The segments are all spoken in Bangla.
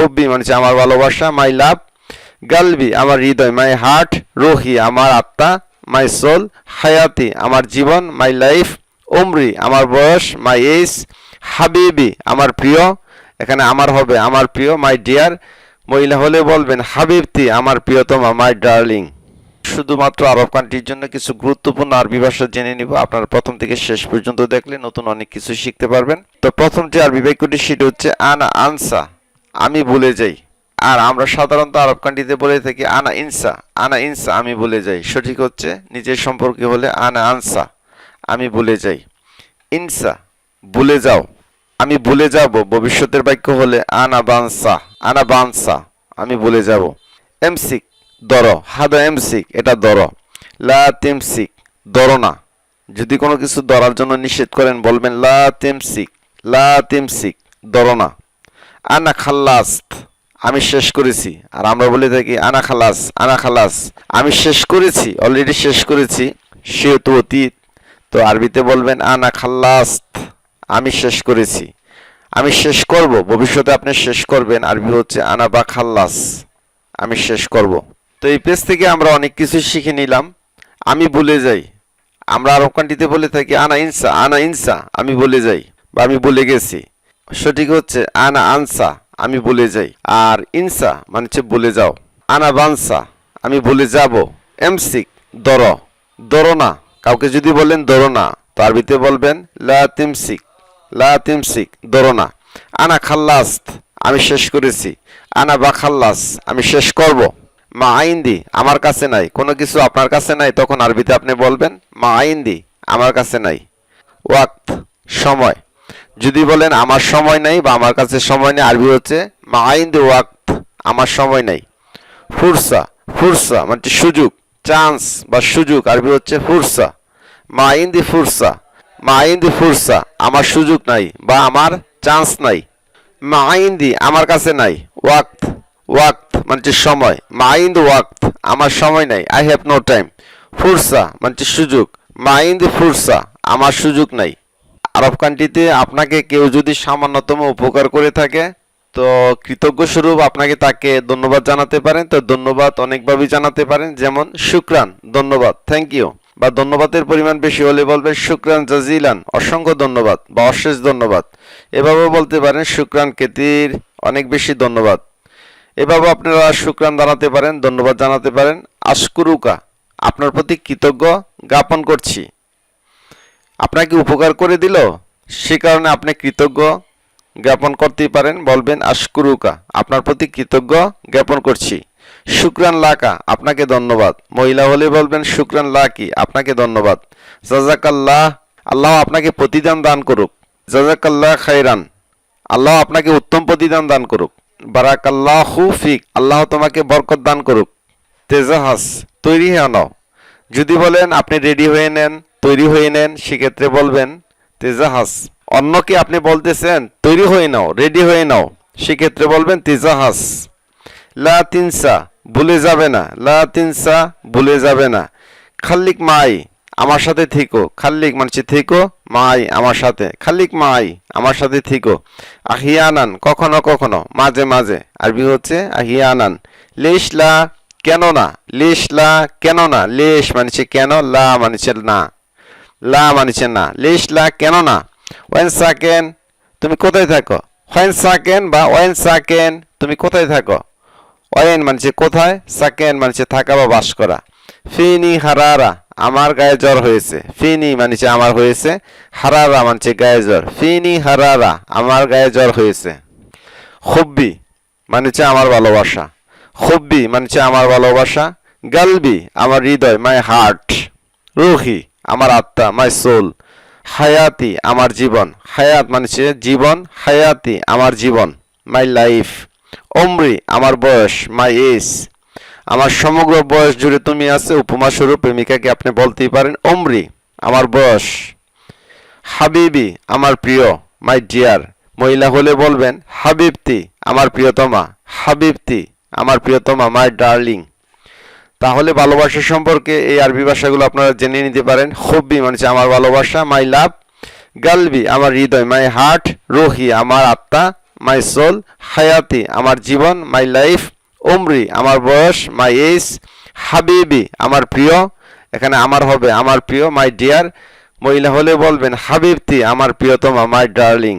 খুবই মানে আমার ভালোবাসা মাই লাভ গালবি আমার হৃদয় মাই হার্ট রোহি, আমার আত্মা মাই সোল হায়াতি, আমার জীবন মাই লাইফ উমরি, আমার বয়স মাই এজ হাবিবি, আমার প্রিয়, এখানে আমার হবে, আমার প্রিয় মাই ডিয়ার মহিলা হলে বলবেন, হাবিবতি, আমার প্রিয়তমা মাই ডার্লিং শুধুমাত্র আরব কান্ট্রির জন্য কিছু গুরুত্বপূর্ণ আরবি ভাষা জেনে নিব, আপনারা প্রথম থেকে শেষ পর্যন্ত দেখলে নতুন অনেক কিছু শিখতে পারবেন। তো প্রথম যে আরবি বাক্যটি, সেটা হচ্ছে, আনা আনসা। আমি ভুলে যাই। আর আমরা সাধারণত আরব কান্ট্রিতে বলে থাকি, আনা ইনসা আনা ইনসা, আমি ভুলে যাই। সঠিক হচ্ছে, নিজের সম্পর্কে হলে আনা আনসা, আমি ভুলে যাই। ইনসা, ভুলে যাও। আমি ভুলে যাব, ভবিষ্যতের বাক্য হলে আনা বানসা আনা বানসা, আমি ভুলে যাব। এমসিক দর হাদা এমসিক, এটা দর লা তেমসিক দর না। যদি কোনো কিছু ধরার জন্য নিষেধ করেন, বলবেন, লা তেমসিক লা তেমসিক দর না। আনা খাল্লাস্ত আমি শেষ করেছি। আর আমরা বলে থাকি, আনা খালাস আনা খালাস, আমি শেষ করেছি অলরেডি শেষ করেছি, সেহেতু অতীত। তো আরবিতে বলবেন, আনা খাল্লাস্ত আমি শেষ করেছি। আমি শেষ করব, ভবিষ্যতে আপনি শেষ করবেন। আরবি হচ্ছে, আনা বা খাল্লাস আমি শেষ করব। তো এই পেজ থেকে আমরা অনেক কিছু শিখে নিলাম। আমি বলে যাই, আমরা আরব কান্ট্রিতে বলে থাকি, আনা ইনসা আনা ইনসা, আমি বলে যাই, বা আমি বলে গেছি। সঠিক হচ্ছে আনা আনসা, আমি বলে যাই। আর ইনসা মানে হচ্ছে বলে যাও। আনা বানসা, আমি বলে যাব। এমসিক, দর। দর না, কাউকে যদি বলেন দর না, তো আরবিতে বলবেন লা তিমসিক। লা না। আনা খাল্লাস্ত, আমি শেষ করেছি। আনা বা খাল্লাস, আমি শেষ করব। মা আইন্দি, আমার কাছে নাই। কোনো কিছু আপনার কাছে নাই, তখন আরবিতে আপনি বলবেন, মা আইন্দি, আমার কাছে নাই। ওয়াক্ত, সময়। যদি বলেন, আমার সময় নাই বা, আমার কাছে সময় নেই আরবি হচ্ছে মা আইন্দি ওয়াক্ত আমার সময় নাই ফুরসা ফুরসা মানে সুযোগ, চান্স বা, সুযোগ আরবি হচ্ছে, ফুরসা মা আইন্দি ফুরসা মা আইন্দি ফুরসা আমার সুযোগ নাই বা, আমার চান্স নাই মা আইন্দি আমার কাছে নাই ওয়াক্ত ওয়াক্ত মানে সময়, মাইন্দ ওয়াক্ত আমার সময় নাই আই হ্যাভ নো টাইম ফুরসা মানে সুযোগ, মাইন্দ ফুরসা আমার সুযোগ নাই আরব কান্ট্রিতে আপনাকে কেউ যদি সামান্যতম উপকার করে থাকে, তো কৃতজ্ঞ স্বরূপ আপনাকে তাকে ধন্যবাদ জানাতে পারেন। তো ধন্যবাদ অনেকভাবেই জানাতে পারেন, যেমন শুক্রান, ধন্যবাদ থ্যাংক ইউ বা ধন্যবাদের পরিমাণ বেশি হলে বলবেন, শুক্রান জাজিলান অসংখ্য ধন্যবাদ বা অশেষ ধন্যবাদ। এভাবেও বলতে পারেন, শুক্রান কেতির অনেক বেশি ধন্যবাদ। এভাবে আপনারা শুক্রান জানাতে পারেন, ধন্যবাদ জানাতে পারেন। আশকুরুকা, আপনার প্রতি কৃতজ্ঞ জ্ঞাপন করছি। আপনাকে উপকার করে দিল, সে কারণে আপনি কৃতজ্ঞ জ্ঞাপন করতেই পারেন, বলবেন, আশকুরুকা, আপনার প্রতি কৃতজ্ঞ জ্ঞাপন করছি। শুক্রান লাকা, আপনাকে ধন্যবাদ। মহিলা হলে বলবেন, শুক্রান লাকি, আপনাকে ধন্যবাদ। জাজাকাল্লাহ আল্লাহ আপনাকে প্রতিদান দান করুক। জাজাকাল্লাহ খাইরান আল্লাহ আপনাকে উত্তম প্রতিদান দান করুক। বারাকাল্লাহু ফিক, আল্লাহ তোমাকে বরকত দান করুক। তেজাহাস, তৈরি হয়ে নাও যদি বলেন, আপনি রেডি হয়ে নেন তৈরি হয়ে নেন, সেক্ষেত্রে বলবেন তেজাহাস অন্যকে আপনি বলতেছেন, তৈরি হয়ে নাও, রেডি হয়ে নাও। সেক্ষেত্রে বলবেন তেজাহাস লা তিনসা, ভুলে যাবে না। লা তিনসা, ভুলে যাবে না। খাল্লিক, মাই, আমার সাথে থেকো। খাল্লিক মানে থেকো, মাই, আমার সাথে। খাল্লিক, মাই, আমার সাথে থেকো। আহিয়ানান, কখনো কখনো, মাঝে মাঝে। আরবি হচ্ছে, আহিয়ানান। লেশলা কেন না লেশলা কেন না লেশ মানছে কেন? লা মানছে না। লা মানছে না। লিস লা কেন না? ওয়েন সাকেন তুমি কোথায় থাকো? হোয়েন সাকেন বা ওয়েন সাকেন তুমি কোথায় থাকো? ওয়েন মানছে কোথায়? সাকেন মানছে থাকা বা বাস করা। ফিনি হারারা, আমার গায়ে জ্বর হয়েছে। ফিনি মানছে আমার হয়েছে। হারারা মানছে গায়ে জ্বর। ফিনি হারারা, আমার গায়ে জ্বর হয়েছে। খুব্বি মানছে আমার ভালোবাসা। খুব্বি মানছে আমার ভালোবাসা। গালবি, আমার হৃদয় মাই হার্ট রুহি আমার আত্মা মাই সোল হায়াতি আমার জীবন। হায়াত মানছে জীবন, হায়াতি আমার জীবন মাই লাইফ অমরি আমার বয়স মাই এজ আমার সমগ্র বয়স জুড়ে তুমি আছে, উপমা স্বরূপ প্রেমিকাকে আপনি বলতেই পারেন অমরি আমার বয়স। হাবিবি আমার প্রিয় মাই ডিয়ার মহিলা হলে বলবেন, হাবিবতি আমার প্রিয়তমা, হাবিবতি আমার প্রিয়তমা মাই ডার্লিং তাহলে ভালোবাসা সম্পর্কে এই আরবি ভাষাগুলো আপনারা জেনে নিতে পারেন। খুবই মানে আমার ভালোবাসা মাই লাভ গালবি আমার হৃদয় মাই হার্ট রোহি, আমার আত্মা মাই সোল হায়াতি, আমার জীবন মাই লাইফ উমরি, আমার বয়স মাই এজ হাবিবি, আমার প্রিয়, এখানে আমার হবে, আমার প্রিয় মাই ডিয়ার মহিলা হলে বলবেন, হাবিবতি, আমার প্রিয়তমা মাই ডার্লিং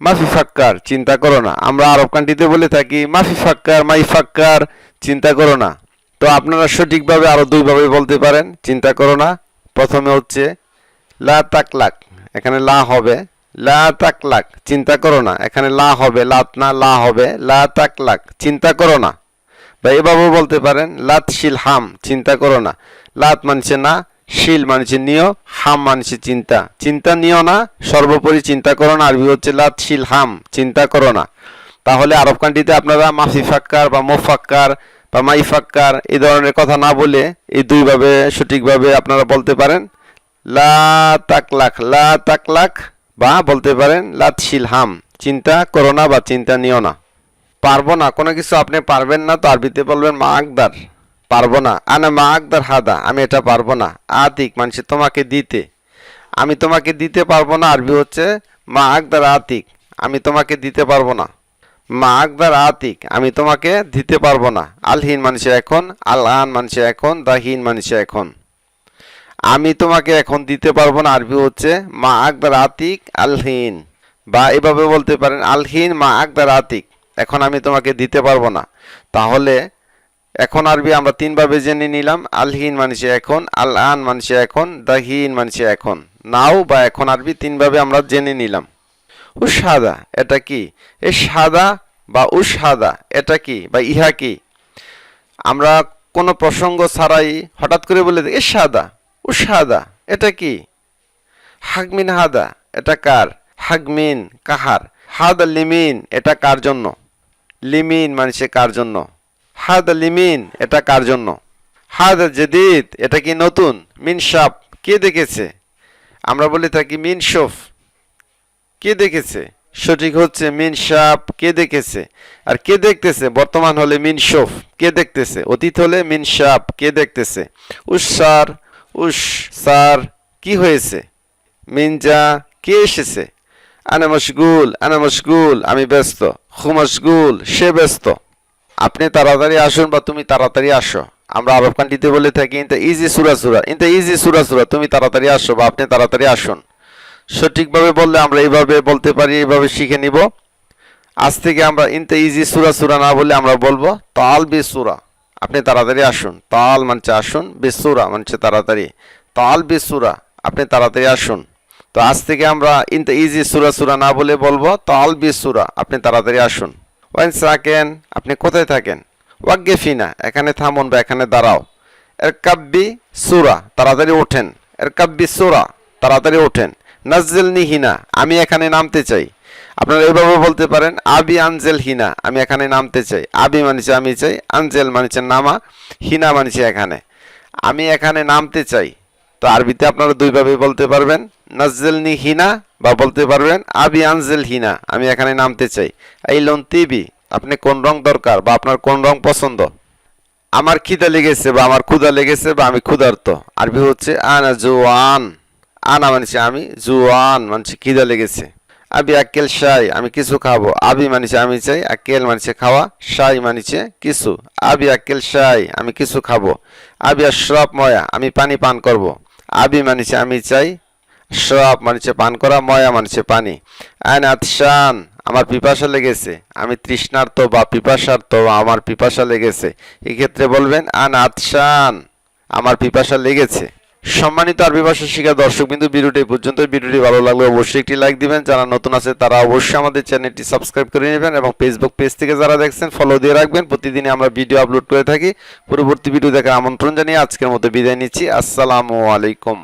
মাফি ফাক্কার, চিন্তা করো না। আমরা আরব কান্ট্রিতে বলে থাকি, মাফি ফাক্কার, মাই ফাক্কার, চিন্তা করো না। তো আপনারা সঠিকভাবে আরও দুইভাবে বলতে পারেন, চিন্তা করো না। প্রথমে হচ্ছে, লা তাকলাক, এখানে লা হবে। লা তাকলাক, চিন্তা করো না, এখানে লা হবে, লাত না, লা হবে। লা তাকলাক, চিন্তা করো না। বা এভাবেও বলতে পারেন, লাত শিল হাম, চিন্তা করো না। লাত মানছে না, শিল মানছে নিও হাম মানছে চিন্তা। চিন্তা নিও না, সর্বোপরি চিন্তা করো না। আরবি হচ্ছে লাত শিল হাম, চিন্তা করো না। তাহলে আরব আপনারা মাফি ফাক্কার বা মোফাক্কার বা মাই ফাক্কার এই ধরনের কথা না বলে এই দুইভাবে সঠিকভাবে আপনারা বলতে পারেন। লা তাকলাক লা তাকলাক বা বলতে পারেন লাত শিল হাম চিন্তা করো না বা চিন্তা নিও না। পারব না, কোনো কিছু আপনি পারবেন না তো আরবিতে বলবেন মা আকদার। পারব না, আনা মা আকদার হাদা, আমি এটা পারব না। আতিক মানুষ তোমাকে দিতে। আমি তোমাকে দিতে পারব না, আরবি হচ্ছে মা আকদার আতিক, আমি তোমাকে দিতে পারব না। মা আকদার আতিক আমি তোমাকে দিতে পারব না। আলহীন মানুষের এখন আল আন মানুষের এখন, দাহীন মানুষের এখন। আমি তোমাকে এখন দিতে পারব না। আরবি হচ্ছে মা আকদার আতিক আলহীন। বা এভাবে বলতে পারেন, আলহীন মা আকদার আতিক এখন আমি তোমাকে দিতে পারব না। তাহলে এখন আরবি আমরা তিনভাবে জেনে নিলাম। আলহীন মানুষে এখন আল আন মানুষে এখন, দাহীন মানুষে এখন। নাও বা এখন আরবি তিনভাবে আমরা জেনে নিলাম। উসাদা এটা কি? এ সাদা বা উসাদা এটা কি বা ইহা কি? আমরা কোনো প্রসঙ্গ ছাড়াই হঠাৎ করে বলে এ সাদা উসাদা এটা কি? হাগমিন হাদা, এটা কার? হাগমিন কাহার? হাদা লিমিন, এটা কার জন্য? লিমিন মানে কার জন্য? হাদা লিমিন, এটা কার জন্য? হাদা জেদিদ, এটা কি নতুন? মিন সাপ, কে দেখেছে? আমরা বলে থাকি মিন শফ। কে দেখেছে? সঠিক হচ্ছে মিন সাপ কে দেখেছে? আর কে দেখতেছে? বর্তমান হলে মিন শফ। কে দেখতেছে? অতীত হলে মিন সাপ কে দেখতেছে? উস সার উস সার। কি হয়েছে? মিনজা কে এসেছে? আনা মশগুল আনা মশগুল, আমি ব্যস্ত। খু মশগুল, সে ব্যস্ত। আপনি তাড়াতাড়ি আসুন বা তুমি তাড়াতাড়ি আসো। আমরা আরব কান্ট্রিতে বলে থাকি, ইনতে ইজি সুরা সুরা, ইনতে ইজি সুরা সুরা, তুমি তাড়াতাড়ি আসো বা আপনি তাড়াতাড়ি আসুন। সঠিকভাবে বললে আমরা এইভাবে বলতে পারি, এইভাবে শিখে নিব। আজ থেকে আমরা ইনতে ইজি সুরা সুরা না বলে আমরা বলব তাল বে সুরা। আপনি তাড়াতাড়ি আসুন। তাল মানছে আসুন বেসুরা মানছে তাড়াতাড়ি। তাল বে সুরা, আপনি তাড়াতাড়ি আসুন। তো আজ থেকে আমরা ইনতে ইজি সুরা সুরা না বলে বলব তাল বে সুরা, আপনি তাড়াতাড়ি আসুন। ওয়াইন সাকেন, আপনি কোথায় থাকেন? ওয়াগ্গেফিনা এখানে থামুন বা এখানে দাঁড়াও। এর কাব্বি সুরা, তাড়াতাড়ি ওঠেন। এর কাব্বি সুরা, তাড়াতাড়ি ওঠেন। নাজেল হিনা, আমি এখানে নামতে চাই। আপনারা এভাবে বলতে পারেন, আবি আনজেল হিনা, আমি এখানে নামতে চাই। আবি মানিছে আমি চাই, আনজেল মানিছে নামা, হিনা মানিছে এখানে। আমি এখানে নামতে চাই। তো আরবিতে আপনারা দুইভাবে বলতে পারবেন নাজেলনি হিনা বা বলতে পারবেন, আবি আনজেল হিনা, আমি এখানে নামতে চাই। এই লোন তিবি, আপনি কোন রং দরকার বা আপনার কোন রং পছন্দ? আমার খিদা লেগেছে বা আমার ক্ষুদা লেগেছে বা আমি ক্ষুধার্ত। আরবি হচ্ছে আনা জোয়ান। আনা মানছি আমি, জুয়ান মানছি, খিদা লেগেছে। আবি আক্কেল শাই, আমি কিছু খাব। আবি মানিছে, আমি চাই আকেল মানিছে খাওয়া, শাই মানিছে কিছু। আবি আক্কেল শাই, আমি কিছু খাব। আবি আশ্রপ ময়া, আমি পানি পান করব। আবি মানিছে, আমি চাই শ্রপ মানিছে পান করা, ময়া মানিছে পানি। আইন আতশান, আমার পিপাসা লেগেছে। আমি তৃষ্ণার্ত বা পিপাসার্থ, আমার পিপাসা লেগেছে। এক্ষেত্রে বলবেন আন আতশান, আমার পিপাসা লেগেছে। সম্মানিত আরবি ভাষা শিক্ষা দর্শক বিন্দু ভিডিওটি পর্যন্ত। ভিডিওটি ভালো লাগলে অবশ্যই একটি লাইক দিবেন। যারা নতুন আছে, তারা অবশ্যই আমাদের চ্যানেলটি সাবস্ক্রাইব করে নেবেন এবং ফেসবুক পেজ থেকে যারা দেখছেন ফলো দিয়ে রাখবেন। প্রতিদিনই আমরা ভিডিও আপলোড করে থাকি। পরবর্তী ভিডিও দেখার আমন্ত্রণ জানিয়ে আজকের মতো বিদায় নিচ্ছি। আসসালামু আলাইকুম।